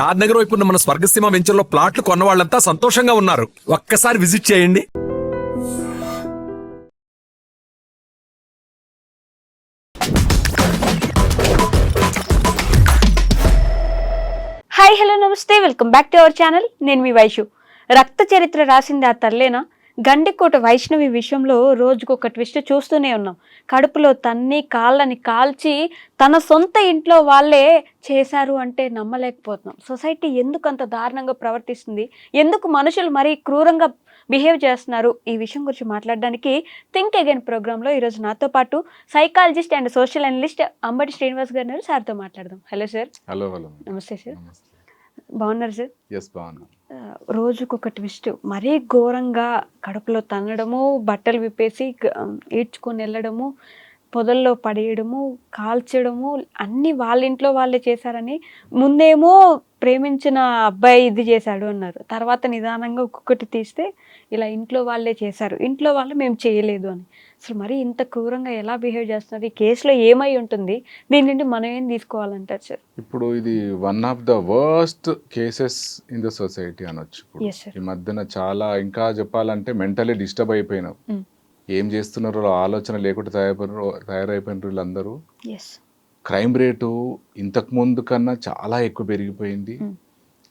షాద్ నగర్ వైపు ఉన్న మన స్వర్గసీమ వెంచర్లో ప్లాట్లు కొన్న వాళ్ళంతా సంతోషంగా ఉన్నారు. ఒక్కసారి విజిట్ చేయండి. హాయ్ హలో నమస్తే. Welcome back to our channel నేను మీ వైషు. రక్త చరిత్ర రాసింది ఆ తల్లేనా? గండికోట వైష్ణవి విషయంలో రోజుకొక ట్విస్ట్ చూస్తూనే ఉన్నాం. కడుపులో తన్ని కాళ్ళని కాల్చి తన సొంత ఇంట్లో వాళ్ళే చేశారు అంటే నమ్మలేకపోతున్నాం. సొసైటీ ఎందుకు అంత దారుణంగా ప్రవర్తిస్తుంది? ఎందుకు మనుషులు మరీ క్రూరంగా బిహేవ్ చేస్తున్నారు? ఈ విషయం గురించి మాట్లాడడానికి థింక్ అగైన్ ప్రోగ్రాంలో ఈరోజు నాతో పాటు psychologist and social analyst Ambati Srinivas గారు. సార్తో మాట్లాడదాం. హలో సార్ హలో హలో నమస్తే సార్ బాగున్నారు సార్? ఎస్ బాగున్నా. ఆ, రోజుకొక ట్విస్ట్. మరీ ఘోరంగా కడుపులో తన్నడము బట్టలు విప్పేసి ఈడ్చుకొని వెళ్ళడము పొదల్లో పడేయడము కాల్చడము అన్నీ వాళ్ళ ఇంట్లో వాళ్ళే చేశారని ముందేమో ప్రేమించిన అబ్బాయి ఇది చేశాడు అన్నారు. తర్వాత నిదానంగా ఒక్కొక్కటి తీస్తే ఇలా ఇంట్లో వాళ్ళే చేశారు. ఇంట్లో వాళ్ళు మేము చేయలేదు అని. అసలు మరి ఇంత క్రూరంగా ఎలా బిహేవ్ చేస్తున్నారు? ఈ కేసులో ఏమై ఉంటుంది? దీని నుండి మనం ఏం తీసుకోవాలంటారు సార్? ఇప్పుడు ఇది one of the worst cases in the society అనొచ్చు. ఈ మధ్యన చాలా ఇంకా చెప్పాలంటే మెంటలీ డిస్టర్బ్ అయిపోయినారు Mm. ఏం చేస్తున్నారో ఆలోచన లేకుండా తయారైపోయినారు తయారైపోయినారు వీళ్ళందరూ క్రైమ్ రేటు ఇంతకు ముందు కన్నా చాలా ఎక్కువ పెరిగిపోయింది. Mm.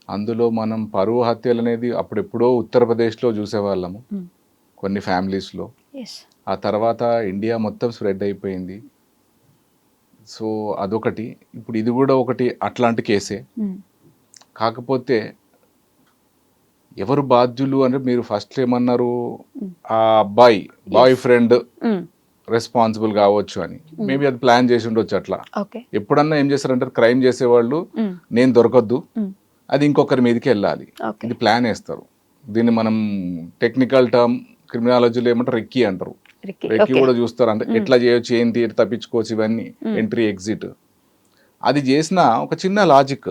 అందులో మనం పరువు హత్యలు అనేది అప్పుడెప్పుడో ఉత్తరప్రదేశ్లో చూసేవాళ్ళము. Mm. కొన్ని ఫ్యామిలీస్లో. ఆ తర్వాత ఇండియా మొత్తం స్ప్రెడ్ అయిపోయింది. సో అదొకటి. ఇప్పుడు ఇది కూడా ఒకటి అట్లాంటి కేసే. కాకపోతే ఎవరు బాధ్యులు అంటే మీరు ఫస్ట్ ఏమన్నారు? ఆ అబ్బాయి బాయ్ ఫ్రెండ్ రెస్పాన్సిబుల్ కావచ్చు అని. మేబీ అది ప్లాన్ చేసి ఉండొచ్చు అట్లా ఎప్పుడన్నా ఏం చేస్తారంటే క్రైమ్ చేసేవాళ్ళు నేను దొరకద్దు. అది ఇంకొకరి మీదకి వెళ్ళాలి. ఇది ప్లాన్ వేస్తారు. దీన్ని మనం టెక్నికల్ టర్మ్ క్రిమినాలజీలో ఏమంటారు? రెక్కీ అంటారు. రిక్కీ. కూడా చూస్తారు అంటే ఎట్లా చేయొచ్చు ఏంటి తప్పించుకోవచ్చు ఇవన్నీ. ఎంట్రీ ఎగ్జిట్ అది చేసిన ఒక చిన్న లాజిక్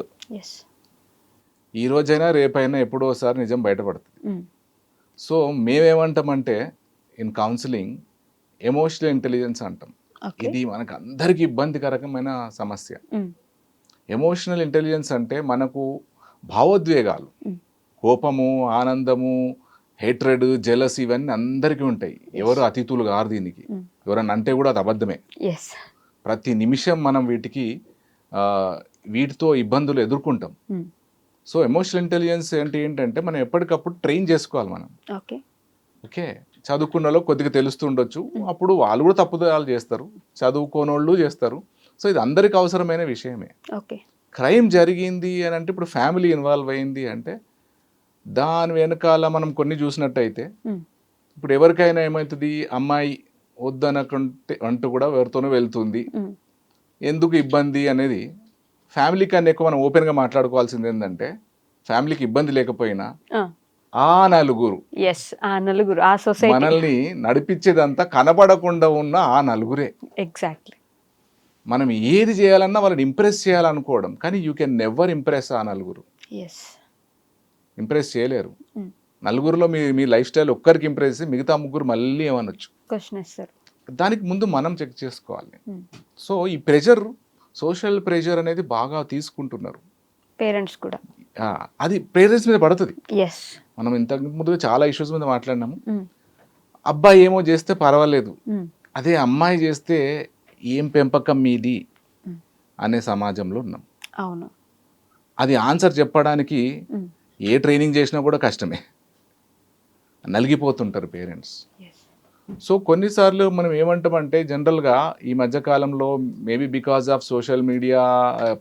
ఈ రోజైనా రేపైనా ఎప్పుడో ఒకసారి నిజం బయటపడుతుంది. సో మేమేమంటామంటే ఇన్ కౌన్సిలింగ్ ఎమోషనల్ ఇంటెలిజెన్స్ అంటాం. ఇది మనకు అందరికీ ఇబ్బందికరకమైన సమస్య. ఎమోషనల్ ఇంటెలిజెన్స్ అంటే మనకు భావోద్వేగాలు. కోపము ఆనందము హేట్రెడ్ జెలస్ ఇవన్నీ అందరికీ ఉంటాయి. ఎవరు అతిథులు కారు దీనికి. ఎవరన్నా అంటే కూడా అది అబద్ధమే. ప్రతి నిమిషం మనం వీటికి వీటితో ఇబ్బందులు ఎదుర్కొంటాం. సో ఎమోషనల్ ఇంటెలిజెన్స్ ఏంటి ఏంటంటే మనం ఎప్పటికప్పుడు ట్రైన్ చేసుకోవాలి మనం. ఓకే? చదువుకున్న కొద్దిగా తెలుస్తుండొచ్చు అప్పుడు వాళ్ళు కూడా తప్పుదాలు చేస్తారు. చదువుకోనోళ్ళు చేస్తారు. సో ఇది అందరికి అవసరమైన విషయమే. ఓకే. క్రైమ్ జరిగింది అని అంటే ఇప్పుడు ఫ్యామిలీ ఇన్వాల్వ్ అయింది అంటే దాని వెనకాల మనం కొన్ని చూసినట్టయితే ఇప్పుడు ఎవరికైనా ఏమవుతుంది? అమ్మాయి వద్దనకుంటే అంటూ కూడా ఎవరితోనో వెళ్తుంది. ఎందుకు ఇబ్బంది అనేది ఫ్యామిలీ కన్నా ఎక్కువ మనం ఓపెన్గా మాట్లాడుకోవాల్సింది ఏంటంటే ఫ్యామిలీకి ఇబ్బంది లేకపోయినా ఆ నలుగురు. ఎస్ ఆ నలుగురు ఆ సొసైటీ మనల్ని నడిపించేదంతా కనబడకుండా ఉన్న ఆ నలుగురే. ఎగ్జాక్ట్లీ మనం ఏది చేయాలన్నా వాళ్ళని ఇంప్రెస్ చేయాలనుకోవడం కానీ యూ కెన్ నెవర్ ఇంప్రెస్ ఆ నలుగురు. ఎస్ ఇంప్రెస్ చేయలేరు. నలుగురిలో మీ మీ లైఫ్ స్టైల్ ఒక్కరికి ఇంప్రెస్ చేసి మిగతా ముగ్గురు మళ్ళీ ఏమనొచ్చు? దానికి ముందు మనం చెక్ చేసుకోవాలి. సో ఈ ప్రెషర్ సోషల్ ప్రెషర్ అనేది బాగా తీసుకుంటున్నారు. పేరెంట్స్ కూడా. అది పేరెంట్స్ మీద పడుతుంది. మనం ఇంతకు ముందు చాలా ఇష్యూస్ మీద మాట్లాడినాము. అబ్బాయి ఏమో చేస్తే పర్వాలేదు. అదే అమ్మాయి చేస్తే ఏం పెంపకం మీది? Mm. అనే సమాజంలో ఉన్నాం. అవును. అది ఆన్సర్ చెప్పడానికి. ఏ ట్రైనింగ్ చేసినా కూడా కష్టమే. నలిగిపోతుంటారు పేరెంట్స్ సో కొన్నిసార్లు మనం ఏమంటామంటే జనరల్గా ఈ మధ్యకాలంలో maybe because of social media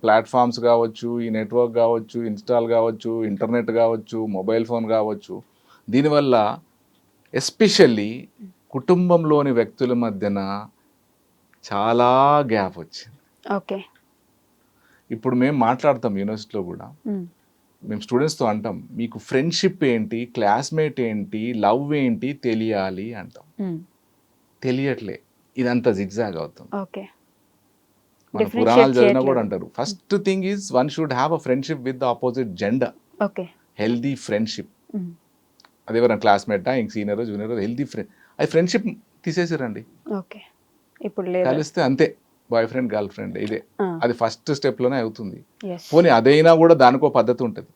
platforms కావచ్చు ఈ నెట్వర్క్ కావచ్చు ఇన్స్టాల్ కావచ్చు ఇంటర్నెట్ కావచ్చు మొబైల్ ఫోన్ కావచ్చు దీనివల్ల ఎస్పెషల్లీ కుటుంబంలోని వ్యక్తుల మధ్యన చాలా గ్యాప్ వచ్చింది. ఓకే. ఇప్పుడు మేము మాట్లాడతాం యూనివర్సిటీలో కూడా. మేము స్టూడెంట్స్తో అంటాం మీకు ఫ్రెండ్షిప్ ఏంటి క్లాస్మేట్ ఏంటి లవ్ ఏంటి తెలియాలి అంటాం. తెలియట్లే. ఇదంతా జిగ్జాగ్ అవుతుంది. ఓకే మన పురాణాలు చదివినా. కూడా అంటారు. First thing is one should have a friendship with the opposite gender okay healthy friendship అది ఎవరైనా క్లాస్మేటా ఇంక సీనియర్ జూనియర్ హెల్దీ ఫ్రెండ్ అది ఫ్రెండ్షిప్ తీసేసారండి. ఓకే ఇప్పుడు లేదు. కలిస్తే అంతే. బాయ్ ఫ్రెండ్ గర్ల్ ఫ్రెండ్ ఇదే. అది ఫస్ట్ స్టెప్లోనే అవుతుంది. ఎస్ పోనీ అదైనా కూడా దానికో పద్ధతి ఉంటుంది.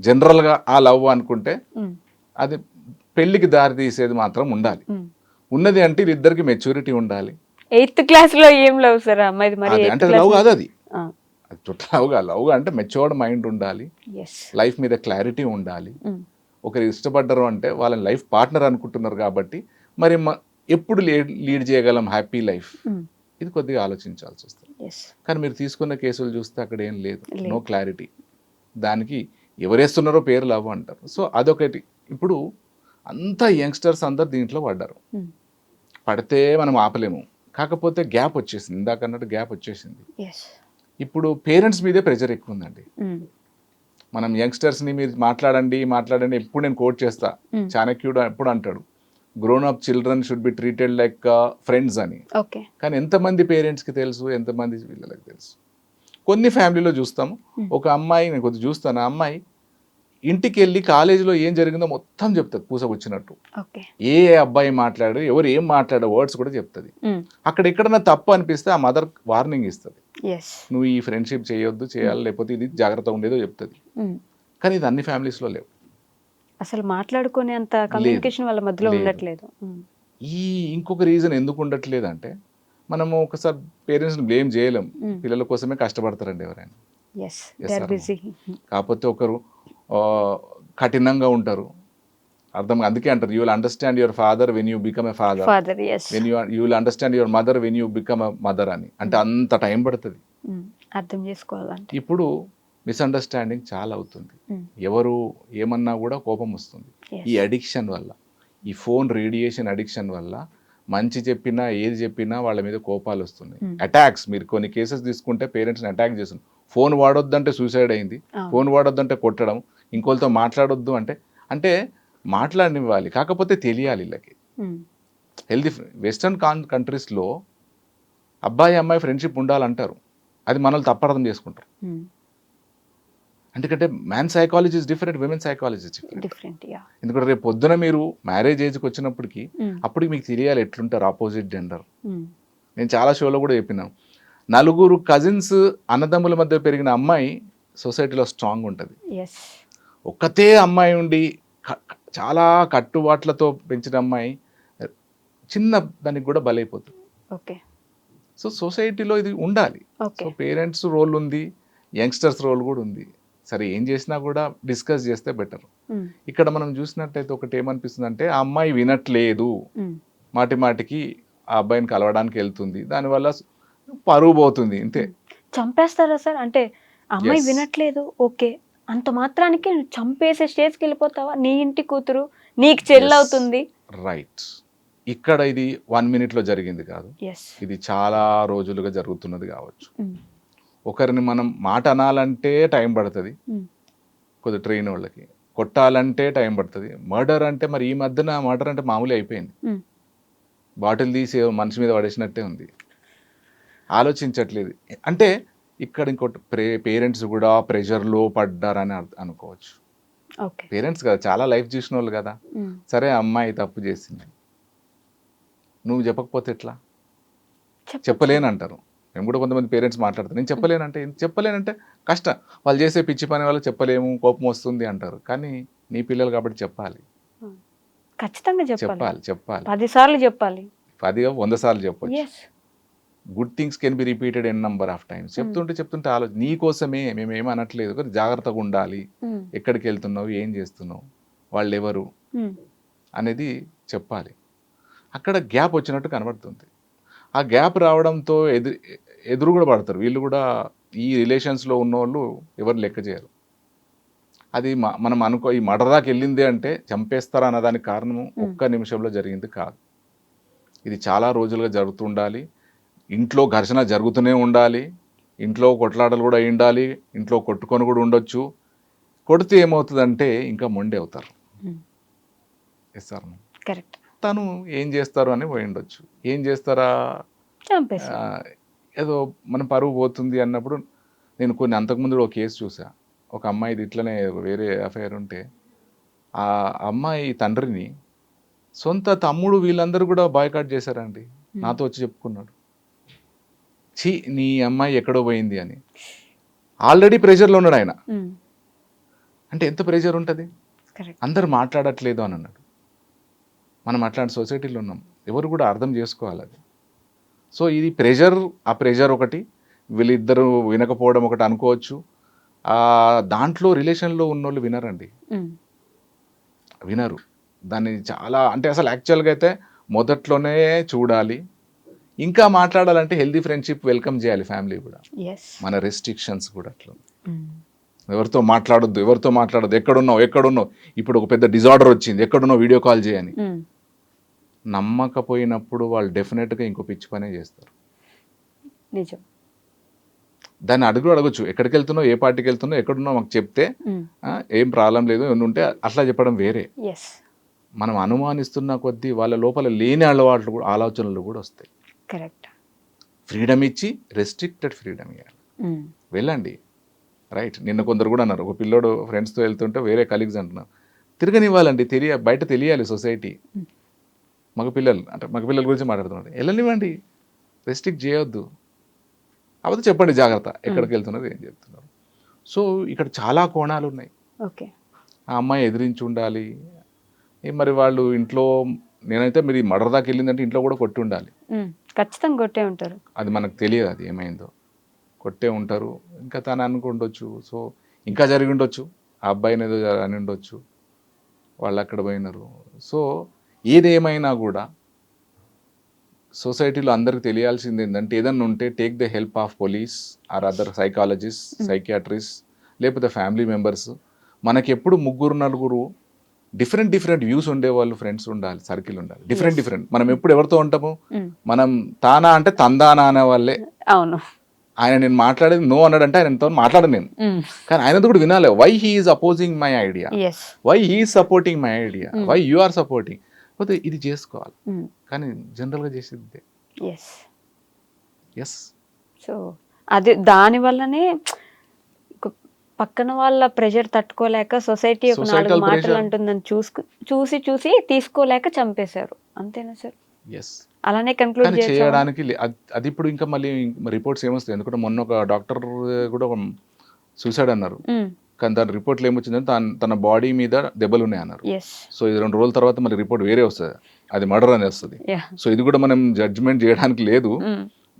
జనరల్గా ఆ లవ్ అనుకుంటే అది పెళ్ళికి దారి తీసేది మాత్రం ఉండాలి. ఉన్నది అంటే వీళ్ళిద్దరికి మెచ్యూరిటీ ఉండాలి. ఎయిత్ క్లాస్లో ఏం లవ్ సార్ మరి అంటే లవ్ కాదు అది. ఆ, అది చుట్టూ లవ్ అంటే మెచ్యూర్డ్ మైండ్ ఉండాలి. లైఫ్ మీద క్లారిటీ ఉండాలి. ఒకరు ఇష్టపడ్డారు అంటే వాళ్ళని లైఫ్ పార్ట్నర్ అనుకుంటున్నారు కాబట్టి మరి ఎప్పుడు లీడ్ చేయగలం హ్యాపీ లైఫ్? ఇది కొద్దిగా ఆలోచించాల్సి వస్తుంది. కానీ మీరు తీసుకున్న కేసులు చూస్తే అక్కడ ఏం లేదు. నో క్లారిటీ దానికి ఎవరేస్తున్నారో పేరు లవ్ అంటారు. సో అదొకటి. ఇప్పుడు అంతా యంగ్స్టర్స్ అందరు దీంట్లో పడ్డారు. ఉమ్, పడితే మనం ఆపలేము. కాకపోతే గ్యాప్ వచ్చేసింది. ఇందాక అన్నట్టు గ్యాప్ వచ్చేసింది. ఇప్పుడు పేరెంట్స్ మీదే ప్రెషర్ ఎక్కువ ఉందండి ఉమ్, మనం యంగ్స్టర్స్ని మీరు మాట్లాడండి మాట్లాడండి ఎప్పుడు నేను కోట్ చేస్తా. Hmm. చాణక్యుడు ఎప్పుడు అంటాడు. Grown up children should be treated like friends అని. కానీ ఎంతమంది పేరెంట్స్కి తెలుసు? ఎంతమంది పిల్లలకి తెలుసు? కొన్ని ఫ్యామిలీలో చూస్తాము. Hmm. ఒక అమ్మాయి నేను కొద్దిగా చూస్తాను. ఆ అమ్మాయి ఇంటికి వెళ్ళి కాలేజీలో ఏం జరిగిందో మొత్తం చెప్తుంది పూసకొచ్చినట్టు. ఏ అబ్బాయి మాట్లాడు ఎవరు ఏం మాట్లాడే వర్డ్స్ కూడా చెప్తుంది. ఉమ్, అక్కడ ఎక్కడన్నా తప్పు అనిపిస్తే ఆ మదర్ వార్నింగ్ ఇస్తుంది. నువ్వు ఈ ఫ్రెండ్షిప్ చేయొద్దు చేయాలి లేకపోతే ఇది జాగ్రత్త ఉండేదో చెప్తుంది. కానీ ఇది అన్ని ఫ్యామిలీస్లో లేవు. అసలు మాట్లాడుకునే అంత కమ్యూనికేషన్ వాళ్ళ మధ్యలో లేదు. ఉండట్లేదు. ఈ ఇంకొక రీజన్ ఎందుకు ఉండట్లేదు అంటే మనము ఒకసారి పేరెంట్స్ని బ్లేమ్ చేయలేం. పిల్లల కోసమే కష్టపడతారండి ఎవరైనా. కాకపోతే ఒకరు కఠినంగా ఉంటారు. అర్థం అందుకే అంటారు you will understand your father when you become a father when you you will understand your mother when you become a mother అని. అంటే అంత టైం పడుతుంది. అర్థం చేసుకోవాలంటే. ఇప్పుడు మిస్అండర్స్టాండింగ్ చాలా అవుతుంది. Hmm. ఎవరు ఏమన్నా కూడా కోపం వస్తుంది. ఈ అడిక్షన్ వల్ల ఈ ఫోన్ రేడియేషన్ అడిక్షన్ వల్ల మంచి చెప్పినా ఏది చెప్పినా వాళ్ళ మీద కోపాలు వస్తున్నాయి. Hmm. అటాక్స్ మీరు కొన్ని కేసెస్ తీసుకుంటే పేరెంట్స్ని అటాక్ చేస్తున్నారు. ఫోన్ వాడొద్దంటే సూసైడ్ అయింది. ఫోన్ వాడొద్దంటే కొట్టడం. ఇంకోళ్ళతో మాట్లాడొద్దు అంటే అంటే మాట్లాడనివ్వాలి. కాకపోతే తెలియాలి వీళ్ళకి హెల్దీ వెస్టర్న్ కాన్ కంట్రీస్లో అబ్బాయి అమ్మాయి ఫ్రెండ్షిప్ ఉండాలంటారు. అది మనల్ని తప్పర్థం చేసుకుంటారు. ఉమ్, ఎందుకంటే man psychology is different women psychology different ఎందుకంటే రేపు పొద్దున మీరు మ్యారేజ్ ఏజ్కి వచ్చినప్పటికి ఉమ్, అప్పటికి మీకు తెలియాలి ఎట్లుంటారు ఆపోజిట్ జెండర్ ఉమ్, నేను చాలా షోలో కూడా చెప్పినాను నలుగురు కజిన్స్ అన్నదమ్ముల మధ్య పెరిగిన అమ్మాయి సొసైటీలో స్ట్రాంగ్ ఉంటుంది. ఒక్కతే అమ్మాయి ఉండి చాలా కట్టుబాట్లతో పెంచిన అమ్మాయి చిన్న దానికి కూడా బలైపోతుంది. ఓకే సో సొసైటీలో ఇది ఉండాలి. సో పేరెంట్స్ రోల్ ఉంది యంగ్స్టర్స్ రోల్ కూడా ఉంది. సరే ఏం చేసినా కూడా డిస్కస్ చేస్తే బెటర్. ఇక్కడ మనం చూసినట్టయితే ఒకటి ఏమనిపిస్తుంది అంటే ఆ అమ్మాయి వినట్లేదు. మాటి మాటికి ఆ అబ్బాయిని కలవడానికి వెళ్తుంది. దానివల్ల పరువు పోతుంది అంతే చంపేస్తారా సార్? అంటే అమ్మాయి. వినట్లేదు ఓకే. అంత మాత్రానికి చంపేసే స్టేజ్కి వెళ్ళిపోతావా నీ ఇంటి కూతురు నీకు చెల్లి Yes. అవుతుంది. రైట్ ఇక్కడ ఇది వన్ మినిట్లో జరిగింది కాదు. ఇది చాలా రోజులుగా జరుగుతున్నది కావచ్చు. ఒకరిని మనం మాట అనాలంటే టైం పడుతుంది. కొద్ది ట్రైన్ వాళ్ళకి. కొట్టాలంటే టైం పడుతుంది. మర్డర్ అంటే మరి ఈ మధ్యన మర్డర్ అంటే మామూలు అయిపోయింది. బాటిల్ తీసి మనిషి మీద పడేసినట్టే ఉంది. ఆలోచించట్లేదు. అంటే ఇక్కడ ఇంకోటి ప్రే పేరెంట్స్ కూడా ప్రెషర్లో పడ్డారని అనుకోవచ్చు. పేరెంట్స్ కదా చాలా లైఫ్ చూసిన వాళ్ళు కదా సరే అమ్మాయి తప్పు చేసింది. నువ్వు చెప్పకపోతే ఎట్లా? చెప్పలేను మేము కూడా కొంతమంది పేరెంట్స్ మాట్లాడతారు నేను చెప్పలేనంటే చెప్పలేనంటే కష్టం. వాళ్ళు చేసే పిచ్చి పని వల్ల చెప్పలేము కోపం వస్తుంది అంటారు. కానీ నీ పిల్లలు కాబట్టి చెప్పాలి. ఖచ్చితంగా చెప్పాలి. చెప్పాలి చెప్పాలి. పది సార్లు చెప్పాలి. పది వంద సార్లు చెప్పొచ్చు yes good things can be repeated n number of times చెప్తుంటే చెప్తుంటే ఆలోచన నీ కోసమే మేము అనట్లేదు. కానీ జాగ్రత్తగా ఉండాలి. ఎక్కడికి వెళ్తున్నావు? ఏం చేస్తున్నావు? వాళ్ళు ఎవరు? అనేది చెప్పాలి. అక్కడ గ్యాప్ వచ్చినట్టు కనబడుతుంది. ఆ గ్యాప్ రావడంతో ఎదురు ఎదురు కూడా పడతారు. వీళ్ళు కూడా ఈ రిలేషన్స్లో ఉన్న వాళ్ళు ఎవరు లెక్క చేయరు. అది మనం అనుకో ఈ మర్డర్ దాకా వెళ్ళింది అంటే చంపేస్తారా అన్నదానికి కారణం ఒక్క నిమిషంలో జరిగింది కాదు. ఇది చాలా రోజులుగా జరుగుతుండాలి ఇంట్లో ఘర్షణ జరుగుతూనే ఉండాలి. ఇంట్లో కొట్లాటలు కూడా అయి ఉండాలి ఇంట్లో కొట్టుకొని కూడా ఉండొచ్చు. కొడితే ఏమవుతుందంటే ఇంకా మొండి అవుతారు. ఎస్ సార్ కరెక్ట్ తను ఏం చేస్తారు అని పోయి ఉండొచ్చు. ఏం చేస్తారా? ఏదో మన పరువు పోతుంది అన్నప్పుడు నేను కొన్ని అంతకుముందు ఒక కేసు చూసా. ఒక అమ్మాయిది ఇట్లనే వేరే అఫైర్ ఉంటే ఆ అమ్మాయి తండ్రిని సొంత తమ్ముడు వీళ్ళందరూ కూడా బాయ్కాట్ చేశారండి. నాతో వచ్చి చెప్పుకున్నాడు. ఛీ నీ అమ్మాయి ఎక్కడో పోయింది అని. ఆల్రెడీ ప్రెషర్లో ఉన్నాడు ఆయన. అంటే ఎంత ప్రెషర్ ఉంటుంది? అందరు మాట్లాడట్లేదు అని అన్నాడు. మనం అట్లాంటి సొసైటీలో ఉన్నాం. ఎవరు కూడా అర్థం చేసుకోవాలి అది. సో ఇది ప్రెషర్ ఆ ప్రెషర్ ఒకటి. వీళ్ళిద్దరూ వినకపోవడం ఒకటి అనుకోవచ్చు. ఆ దాంట్లో రిలేషన్లో ఉన్నోళ్ళు వినరండి. వినరు. దాన్ని చాలా అంటే అసలు యాక్చువల్గా అయితే మొదట్లోనే చూడాలి. ఇంకా మాట్లాడాలంటే హెల్దీ ఫ్రెండ్షిప్ వెల్కమ్ చేయాలి ఫ్యామిలీ కూడా. మన రెస్ట్రిక్షన్స్ కూడా అట్లా. ఎవరితో మాట్లాడొద్దు ఎవరితో మాట్లాడొద్దు. ఎక్కడున్నావు ఎక్కడున్నావు? ఇప్పుడు ఒక పెద్ద డిజార్డర్ వచ్చింది. ఎక్కడున్నావు? వీడియో కాల్ చేయని. నమ్మకపోయినప్పుడు వాళ్ళు డెఫినెట్గా ఇంకో పిచ్చి పనే చేస్తారు. నిజం. దాన్ని అడుగు అడగచ్చు. ఎక్కడికి వెళ్తున్నావు? ఏ పార్టీకి వెళ్తున్నావు? ఎక్కడున్నావు? మాకు చెప్తే ఏం ప్రాబ్లం లేదు ఉంటే అట్లా చెప్పడం వేరే. మనం అనుమానిస్తున్న కొద్దీ వాళ్ళ లోపల లేని అలవాట్లు కూడా ఆలోచనలు కూడా వస్తాయి. కరెక్ట్ ఫ్రీడమ్ ఇచ్చి రెస్ట్రిక్టెడ్ ఫ్రీడమ్ ఇవ్వాలి వెళ్ళండి. రైట్ నిన్న కొందరు కూడా అన్నారు. ఒక పిల్లోడు ఫ్రెండ్స్తో వెళ్తుంటే వేరే కలీగ్స్ అంటున్నారు. తిరగనివ్వాలండి. తెలియ బయట తెలియాలి సొసైటీ. మగ పిల్లలు అంటే మగ పిల్లల గురించి మాట్లాడుతున్నారు వెళ్ళనివ్వండి. రెస్ట్రిక్ట్ చేయొద్దు. కాకపోతే చెప్పండి జాగ్రత్త. ఎక్కడికి వెళ్తున్నారు ఏం చెప్తున్నారు. సో ఇక్కడ చాలా కోణాలు ఉన్నాయి ఓకే. ఆ అమ్మాయి ఎదిరించి ఉండాలి. మరి వాళ్ళు ఇంట్లో నేనైతే మీరు మర్డర్ దాకా వెళ్ళిందంటే ఇంట్లో కూడా కొట్టి ఉండాలి. ఖచ్చితంగా కొట్టే ఉంటారు. అది మనకు తెలియదు అది ఏమైందో. కొట్టే ఉంటారు. ఇంకా తను అనుకుండొచ్చు. సో ఇంకా జరిగి ఉండొచ్చు. ఆ అబ్బాయిని ఏదో అని ఉండొచ్చు. వాళ్ళు అక్కడ పోయినారు. సో ఏదేమైనా కూడా సొసైటీలో అందరికి తెలియాల్సింది ఏంటంటే ఏదన్నా ఉంటే take the help of police or other psychologist psychiatrist లేకపోతే ఫ్యామిలీ మెంబర్స్ మనకి ఎప్పుడు ముగ్గురు నలుగురు డిఫరెంట్ డిఫరెంట్ వ్యూస్ ఉండేవాళ్ళు ఫ్రెండ్స్ ఉండాలి సర్కిల్ ఉండాలి. డిఫరెంట్ డిఫరెంట్ మనం ఎప్పుడు ఎవరితో ఉంటాము? Mm. మనం తానా అంటే తందానా అనే వాళ్ళే. అవును. ఆయన నేను మాట్లాడేది నో అన్నాడంటే ఆయనతో మాట్లాడను నేను. కానీ ఆయనతో కూడా వినాలి? Why he is opposing my idea why he is supporting my idea why you are supporting పోతే ఇది చేసుకోవాలి. కానీ జనరల్గా చేసేది ఎస్ ఎస్ సో అది దాని వల్లనే పక్కన వాళ్ళ ప్రెషర్ తట్టుకోలేక సొసైటీ ఒక నాలుగు మాటలు. అంటుందని చూసుకు చూసి చూసి తీసుకోలేక చంపేశారు. అంతేనా సార్? ఎస్ అలానే కన్క్లూడ్ చేయడానికి అది- అది ఇప్పుడు ఇంకా మళ్ళీ రిపోర్ట్స్ ఏమొస్తాయి? ఎందుకంటే మొన్న ఒక డాక్టర్ కూడా సూసైడ్ అన్నారు. కానీ దాని రిపోర్ట్లు ఏమొచ్చిందంటే తన తన బాడీ మీద దెబ్బలు ఉన్నాయి అన్నారు. సో ఇది రెండు రోజుల తర్వాత మళ్ళీ రిపోర్ట్ వేరే వస్తుంది. అది మర్డర్ అని వస్తుంది. సో ఇది కూడా మనం జడ్జ్మెంట్ చేయడానికి లేదు.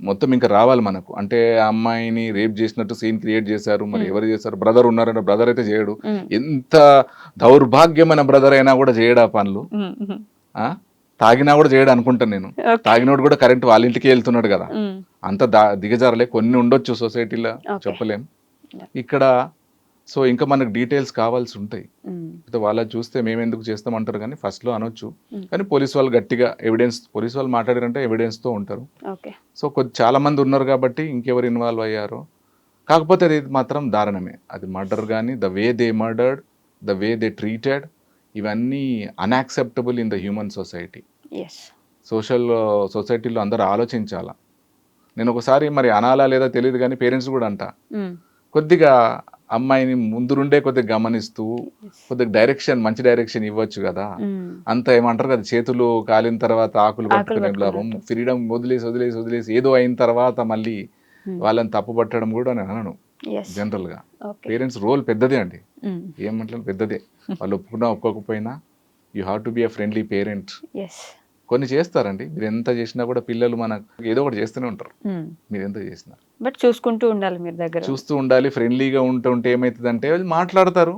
మొత్తం ఇంకా రావాలి మనకు. అంటే ఆ అమ్మాయిని రేప్ చేసినట్టు సీన్ క్రియేట్ చేశారు. మరి ఎవరు చేశారు? బ్రదర్ ఉన్నారంటే బ్రదర్ అయితే చేయడు. ఎంత దౌర్భాగ్యమైన బ్రదర్ అయినా కూడా చేయడు పనులు. ఆ? తాగినా కూడా చేయడు అనుకుంటాను నేను. తాగినోడు కూడా కరెంట్ వాళ్ళ ఇంటికి వెళ్తున్నాడు కదా. అంత దా దిగజారలే. కొన్ని ఉండొచ్చు సొసైటీలో. చెప్పలేం. ఇక్కడ సో ఇంకా మనకు డీటెయిల్స్ కావాల్సి ఉంటాయి. వాళ్ళ చూస్తే మేము ఎందుకు చేస్తామంటారు కానీ first లో అనొచ్చు. కానీ పోలీస్ వాళ్ళు గట్టిగా ఎవిడెన్స్ పోలీస్ వాళ్ళు మాట్లాడారంటే evidence తో ఉంటారు సో కొద్ది చాలా మంది ఉన్నారు కాబట్టి ఇంకెవరు ఇన్వాల్వ్ అయ్యారో. కాకపోతే అది మాత్రం దారుణమే. అది మర్డర్ కానీ the way they murdered the way they treated ఇవన్నీ unacceptable in the human society social సొసైటీలో అందరూ ఆలోచించాలా. నేను ఒకసారి మరి అనాలా లేదా తెలియదు కానీ పేరెంట్స్ కూడా అంట. కొద్దిగా అమ్మాయిని ముందు నుండే కొద్దిగా గమనిస్తూ కొద్దిగా డైరెక్షన్ మంచి డైరెక్షన్ ఇవ్వచ్చు కదా. అంత ఏమంటారు కదా చేతులు కాలిన తర్వాత ఆకులు పట్టుకునే. ఫ్రీడమ్ వదిలేసి వదిలేసి వదిలేసి ఏదో అయిన తర్వాత మళ్ళీ వాళ్ళని తప్పు పట్టడం కూడా నేను అనను. ఎస్ జనరల్గా. ఓకే పేరెంట్స్ రోల్ పెద్దదే అండి. ఏమంటారు పెద్దదే. వాళ్ళు ఒప్పుకున్నా ఒప్పుకోకపోయినా you have to be a friendly parent కొన్ని చేస్తారండి. మీరు ఎంత చేసినా కూడా పిల్లలు మనకు ఏదో ఒకటి చేస్తూనే ఉంటారు. మీరు ఎంత చేసినా. బట్ చూసుకుంటూ ఉండాలి మీరు దగ్గర. చూస్తూ ఉండాలి ఫ్రెండ్లీగా ఉంటుంటే ఏమవుతుందంటే వాళ్ళు మాట్లాడతారు.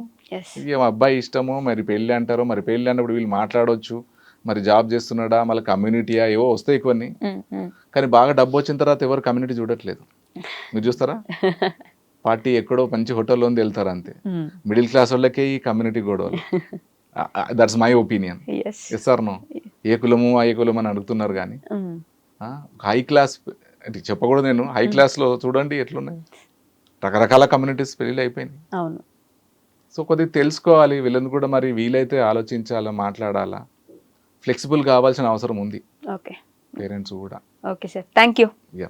ఇక మా అబ్బాయి ఇష్టమో మరి పెళ్ళి అంటారో మరి పెళ్ళి అన్నప్పుడు వీళ్ళు మాట్లాడొచ్చు. మరి జాబ్ చేస్తున్నాడా మళ్ళీ కమ్యూనిటీయా ఏవో వస్తాయి కొన్ని కానీ బాగా డబ్బు వచ్చిన తర్వాత ఎవరు కమ్యూనిటీ చూడట్లేదు. మీరు చూస్తారా? పార్టీ ఎక్కడో మంచి హోటల్లో ఉంది వెళ్తారు అంతే. మిడిల్ క్లాస్ వాళ్ళకే ఈ కమ్యూనిటీ గొడవలు. That's my opinion yes sir no ఏ కులము ఏ కులం అని అడుగుతున్నారు కానీ. హై క్లాస్ అంటే చెప్పకూడదు నేను. హై క్లాస్లో చూడండి ఎట్లున్నాయి. రకరకాల కమ్యూనిటీస్ పెళ్ళిళ్ళు అయిపోయినాయి. అవును. సో కొద్దిగా తెలుసుకోవాలి. వీళ్ళని కూడా మరి వీలైతే ఆలోచించాలా మాట్లాడాలా? ఫ్లెక్సిబుల్ కావాల్సిన అవసరం ఉంది. ఓకే పేరెంట్స్ కూడా. Okay sir thank you yeah